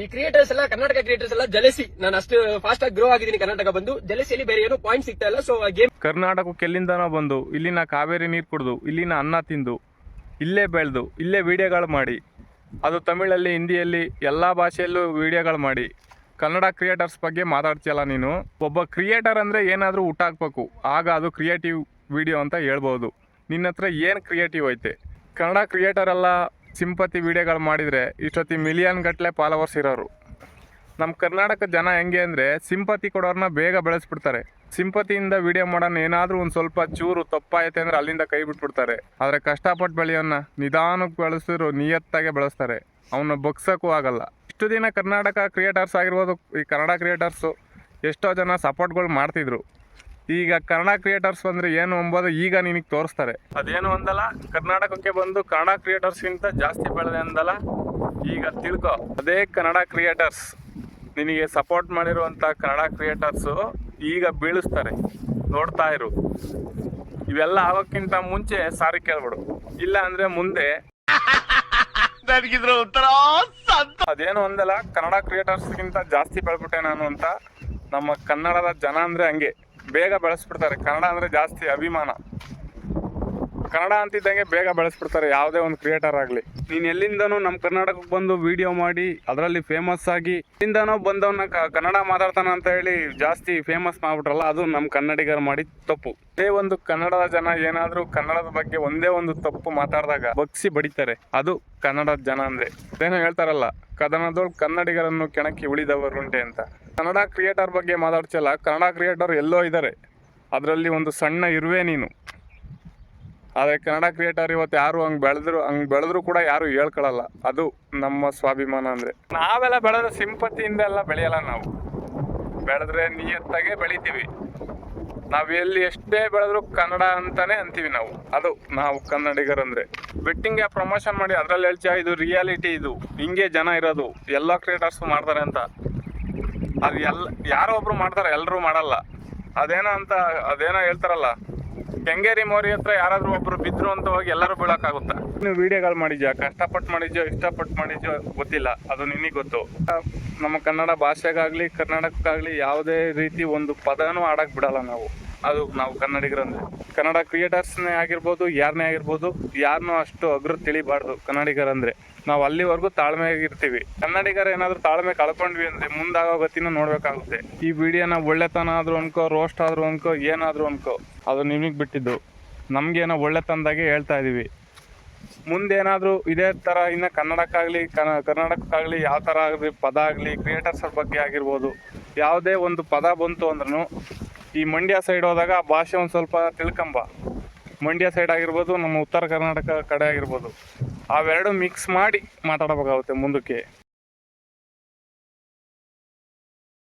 ಈ ಕ್ರಿಯೇಟರ್ಸ್ ಎಲ್ಲ, ಕರ್ನಾಟಕ ಕ್ರಿಯೇಟರ್ಸ್ ಎಲ್ಲ ಜಲಸಿ. ನಾನು ಅಷ್ಟು ಫಾಸ್ಟ್ ಆಗಿ ಗ್ರೋ ಆಗಿದ್ದೀನಿ ಕರ್ನಾಟಕ ಬಂದು. ಜಲಸಿಯಲ್ಲಿ ಬೇರೆ ಏನು ಪಾಯಿಂಟ್ ಸಿಗ್ತಾ ಇಲ್ಲ. ಸೊ ಗೇಮ್ ಕರ್ನಾಟಕಕ್ಕೆ ಎಲ್ಲಿಂದನೋ ಬಂದು, ಇಲ್ಲಿನ ಕಾವೇರಿ ನೀರು ಕುಡಿದು, ಇಲ್ಲಿನ ಅನ್ನ ತಿಂದು, ಇಲ್ಲೇ ಬೆಳೆದು, ಇಲ್ಲೇ ವಿಡಿಯೋಗಳು ಮಾಡಿ. ಅದು ತಮಿಳಲ್ಲಿ, ಹಿಂದಿಯಲ್ಲಿ ಎಲ್ಲ ಭಾಷೆಯಲ್ಲೂ ವಿಡಿಯೋಗಳು ಮಾಡಿ. ಕನ್ನಡ ಕ್ರಿಯೇಟರ್ಸ್ ಬಗ್ಗೆ ಮಾತಾಡ್ತಿಯಲ್ಲ ನೀನು? ಒಬ್ಬ ಕ್ರಿಯೇಟರ್ ಅಂದರೆ ಏನಾದರೂ ಹುಟ್ಟಾಕ್ಬೇಕು ಆಗ ಅದು ಕ್ರಿಯೇಟಿವ್ ವಿಡಿಯೋ ಅಂತ ಹೇಳ್ಬೋದು. ನಿನ್ನ ಹತ್ರ ಏನು ಕ್ರಿಯೇಟಿವ್ ಐತೆ? ಕನ್ನಡ ಕ್ರಿಯೇಟರ್ ಎಲ್ಲ ಸಿಂಪತಿ ವಿಡಿಯೋಗಳು ಮಾಡಿದರೆ ಇಷ್ಟೊತ್ತಿ ಮಿಲಿಯನ್ ಗಟ್ಟಲೆ ಫಾಲೋವರ್ಸ್ ಇರೋರು. ನಮ್ಮ ಕರ್ನಾಟಕ ಜನ ಹೆಂಗೆ ಅಂದರೆ ಸಿಂಪತಿ ಕೊಡೋರನ್ನ ಬೇಗ ಬೆಳೆಸ್ಬಿಡ್ತಾರೆ. ಸಿಂಪತಿಯಿಂದ ವಿಡಿಯೋ ಮಾಡೋಣ ಏನಾದರೂ ಒಂದು ಸ್ವಲ್ಪ ಚೂರು ತಪ್ಪಾಯ್ತೆ ಅಂದರೆ ಅಲ್ಲಿಂದ ಕೈ ಬಿಟ್ಬಿಡ್ತಾರೆ. ಆದರೆ ಕಷ್ಟಪಟ್ಟು ಬೆಳೆಯೋನ್ನ ನಿಧಾನಕ್ಕೆ ಬೆಳೆಸಿದ್ರು ನಿಯತ್ತಾಗೆ ಬೆಳೆಸ್ತಾರೆ. ಅವನ್ನ ಬಗ್ಸೋಕ್ಕೂ ಆಗಲ್ಲ. ಇಷ್ಟು ದಿನ ಕರ್ನಾಟಕ ಕ್ರಿಯೇಟರ್ಸ್ ಆಗಿರ್ಬೋದು ಈ ಕನ್ನಡ ಕ್ರಿಯೇಟರ್ಸು ಎಷ್ಟೋ ಜನ ಸಪೋರ್ಟ್ಗಳು ಮಾಡ್ತಿದ್ರು. ಈಗ ಕನ್ನಡ ಕ್ರಿಯೇಟರ್ಸ್ ಬಂದರೆ ಏನು ಅಂಬೋದು ಈಗ ನಿನಗೆ ತೋರಿಸ್ತಾರೆ. ಅದೇನು ಅಂದಲ್ಲ ಕರ್ನಾಟಕಕ್ಕೆ ಬಂದು ಕನ್ನಡ ಕ್ರಿಯೇಟರ್ಸ್ಗಿಂತ ಜಾಸ್ತಿ ಬೆಳೆದೆ ಅಂದಲ್ಲ ಈಗ ತಿಳ್ಕೊ. ಅದೇ ಕನ್ನಡ ಕ್ರಿಯೇಟರ್ಸ್ ನಿನಗೆ ಸಪೋರ್ಟ್ ಮಾಡಿರುವಂಥ ಕನ್ನಡ ಕ್ರಿಯೇಟರ್ಸು ಈಗ ಬೀಳಿಸ್ತಾರೆ. ನೋಡ್ತಾ ಇರು. ಇವೆಲ್ಲ ಆಗೋಕ್ಕಿಂತ ಮುಂಚೆ ಸಾರಿ ಕೇಳ್ಬಿಡು. ಇಲ್ಲ ಅಂದ್ರೆ ಮುಂದೆ. ಅದೇನು ಒಂದಲ್ಲ ಕನ್ನಡ ಕ್ರಿಯೇಟರ್ಸ್ಗಿಂತ ಜಾಸ್ತಿ ಬೆಳ್ಬಿಟ್ಟೆ ನಾನು ಅಂತ. ನಮ್ಮ ಕನ್ನಡದ ಜನ ಅಂದರೆ ಹಂಗೆ. ಬೇಗ ಬೆಳೆಸ್ಬಿಡ್ತಾರೆ. ಕನ್ನಡ ಅಂದರೆ ಜಾಸ್ತಿ ಅಭಿಮಾನ. ಕನ್ನಡ ಅಂತಿದ್ದಂಗೆ ಬೇಗ ಬೆಳೆಸ್ಬಿಡ್ತಾರೆ, ಯಾವುದೇ ಒಂದು ಕ್ರಿಯೇಟರ್ ಆಗಲಿ. ನೀನು ಎಲ್ಲಿಂದನೂ ನಮ್ಮ ಕರ್ನಾಟಕಕ್ಕೆ ಬಂದು ವಿಡಿಯೋ ಮಾಡಿ, ಅದರಲ್ಲಿ ಫೇಮಸ್ ಆಗಿ ಇಲ್ಲಿಂದನೋ ಬಂದವನ್ನ ಕನ್ನಡ ಮಾತಾಡ್ತಾನೆ ಅಂತ ಹೇಳಿ ಜಾಸ್ತಿ ಫೇಮಸ್ ಮಾಡ್ಬಿಟ್ರಲ್ಲ, ಅದು ನಮ್ಮ ಕನ್ನಡಿಗರು ಮಾಡಿ ತಪ್ಪು. ಅದೇ ಒಂದು ಕನ್ನಡದ ಜನ ಏನಾದರೂ ಕನ್ನಡದ ಬಗ್ಗೆ ಒಂದೇ ಒಂದು ತಪ್ಪು ಮಾತಾಡಿದಾಗ ಬಗ್ಸಿ ಬಡಿತಾರೆ, ಅದು ಕನ್ನಡದ ಜನ ಅಂದರೆ. ಅದೇನೋ ಹೇಳ್ತಾರಲ್ಲ ಕದನದೊಳಗೆ ಕನ್ನಡಿಗರನ್ನು ಕೆಣಕಿ ಉಳಿದವರುಂಟೆ ಅಂತ. ಕನ್ನಡ ಕ್ರಿಯೇಟರ್ ಬಗ್ಗೆ ಮಾತಾಡ್ತಿಲ್ಲ ಕನ್ನಡ ಕ್ರಿಯೇಟರ್ ಎಲ್ಲೋ ಇದ್ದಾರೆ ಅದರಲ್ಲಿ ಒಂದು ಸಣ್ಣ ಇರುವೆ ನೀನು. ಆದರೆ ಕನ್ನಡ ಕ್ರಿಯೇಟರ್ ಇವತ್ತು ಯಾರು ಹಂಗೆ ಬೆಳೆದ್ರು ಹಂಗೆ ಬೆಳೆದ್ರು ಕೂಡ ಯಾರು ಹೇಳ್ಕೊಳ್ಳಲ್ಲ ಅದು ನಮ್ಮ ಸ್ವಾಭಿಮಾನ ಅಂದರೆ. ನಾವೆಲ್ಲ ಬೆಳೆದ್ರೆ ಸಿಂಪತಿಯಿಂದ ಎಲ್ಲ ಬೆಳೆಯಲ್ಲ ನಾವು. ಬೆಳೆದ್ರೆ ನಿಯತ್ತಾಗೆ ಬೆಳಿತೀವಿ. ನಾವು ಎಲ್ಲಿ ಎಷ್ಟೇ ಬೆಳೆದ್ರು ಕನ್ನಡ ಅಂತಾನೆ ಅಂತೀವಿ ನಾವು. ಅದು ನಾವು ಕನ್ನಡಿಗರಂದ್ರೆ ಬೆಟ್ಟಿಂಗ್ ಪ್ರಮೋಷನ್ ಮಾಡಿ ಅದರಲ್ಲಿ ಹೇಳ್ತಾ ಇದು ರಿಯಾಲಿಟಿ ಇದು. ಹಿಂಗೆ ಜನ ಇರೋದು. ಎಲ್ಲ ಕ್ರಿಯೇಟರ್ಸ್ ಮಾಡ್ತಾರೆ ಅಂತ. ಅದು ಎಲ್ಲ, ಯಾರೋ ಒಬ್ರು ಮಾಡ್ತಾರೆ ಎಲ್ಲರೂ ಮಾಡಲ್ಲ. ಅದೇನೋ ಅಂತ, ಅದೇನೋ ಹೇಳ್ತಾರಲ್ಲ, ಕೆಂಗೇರಿ ಮೋರಿ ಹತ್ರ ಯಾರಾದ್ರೂ ಒಬ್ರು ಬಿದ್ರು ಅಂತ ಹೋಗಿ ಎಲ್ಲರೂ ಬೀಳಕ್ಕಾಗುತ್ತಾ? ನೀವು ವಿಡಿಯೋಗಳು ಮಾಡಿದ್ಯಾ? ಕಷ್ಟಪಟ್ಟು ಮಾಡಿದ್ಯೋ, ಇಷ್ಟಪಟ್ಟು ಮಾಡಿದ್ಯೋ ಗೊತ್ತಿಲ್ಲ, ಅದು ನಿನಗೆ ಗೊತ್ತು. ನಮ್ಮ ಕನ್ನಡ ಭಾಷೆಗಾಗ್ಲಿ, ಕರ್ನಾಟಕಕ್ಕಾಗ್ಲಿ ಯಾವುದೇ ರೀತಿ ಒಂದು ಪದನೂ ಆಡಕ್ ಬಿಡಲ್ಲ ನಾವು. ಅದು ನಾವು ಕನ್ನಡಿಗರಂದ್ರೆ. ಕನ್ನಡ ಕ್ರಿಯೇಟರ್ಸ್ನೇ ಆಗಿರ್ಬೋದು ಯಾರನ್ನೇ ಆಗಿರ್ಬೋದು ಯಾರನ್ನೂ ಅಷ್ಟು ಅಗ್ರ ತಿಳಿಬಾರ್ದು ಕನ್ನಡಿಗರಂದ್ರೆ. ನಾವು ಅಲ್ಲಿವರೆಗೂ ತಾಳ್ಮೆಯಾಗಿರ್ತೀವಿ ಕನ್ನಡಿಗರ ಏನಾದರೂ ತಾಳ್ಮೆ ಕಳ್ಕೊಂಡ್ವಿ ಅಂದ್ರೆ ಮುಂದಾಗೋ ಗತಿನ ನೋಡ್ಬೇಕಾಗುತ್ತೆ. ಈ ವಿಡಿಯೋನ ಒಳ್ಳೆತನ ಆದ್ರೂ ಅನ್ಕೋ, ರೋಸ್ಟ್ ಆದ್ರೂ ಅನ್ಕೋ, ಏನಾದ್ರೂ ಅನ್ಕೋ, ಅದು ನಿಮಗೆ ಬಿಟ್ಟಿದ್ದು. ನಮಗೇನೋ ಒಳ್ಳೆತನದಾಗೆ ಹೇಳ್ತಾ ಇದೀವಿ. ಮುಂದೇನಾದರೂ ಇದೇ ಥರ ಇನ್ನು ಕನ್ನಡಕ್ಕಾಗಲಿ ಕನ್ನ ಕರ್ನಾಟಕಕ್ಕಾಗ್ಲಿ ಯಾವ ಥರ ಆಗಲಿ, ಪದ ಆಗಲಿ, ಕ್ರಿಯೇಟರ್ಸ್ ಬಗ್ಗೆ ಆಗಿರ್ಬೋದು, ಯಾವುದೇ ಒಂದು ಪದ ಬಂತು ಅಂದ್ರೂ ಈ ಮಂಡ್ಯ ಸೈಡ್ ಹೋದಾಗ ಆ ಭಾಷೆ ಒಂದು ಸ್ವಲ್ಪ ತಿಳ್ಕಂಬ. ಮಂಡ್ಯ ಸೈಡ್ ಆಗಿರ್ಬೋದು, ನಮ್ಮ ಉತ್ತರ ಕರ್ನಾಟಕ ಕಡೆ ಆಗಿರ್ಬೋದು. ಅವೆರಡು ಮಿಕ್ಸ್ ಮಾಡಿ ಮಾತಾಡಬೇಕಾಗುತ್ತೆ ಮುಂದಕ್ಕೆ.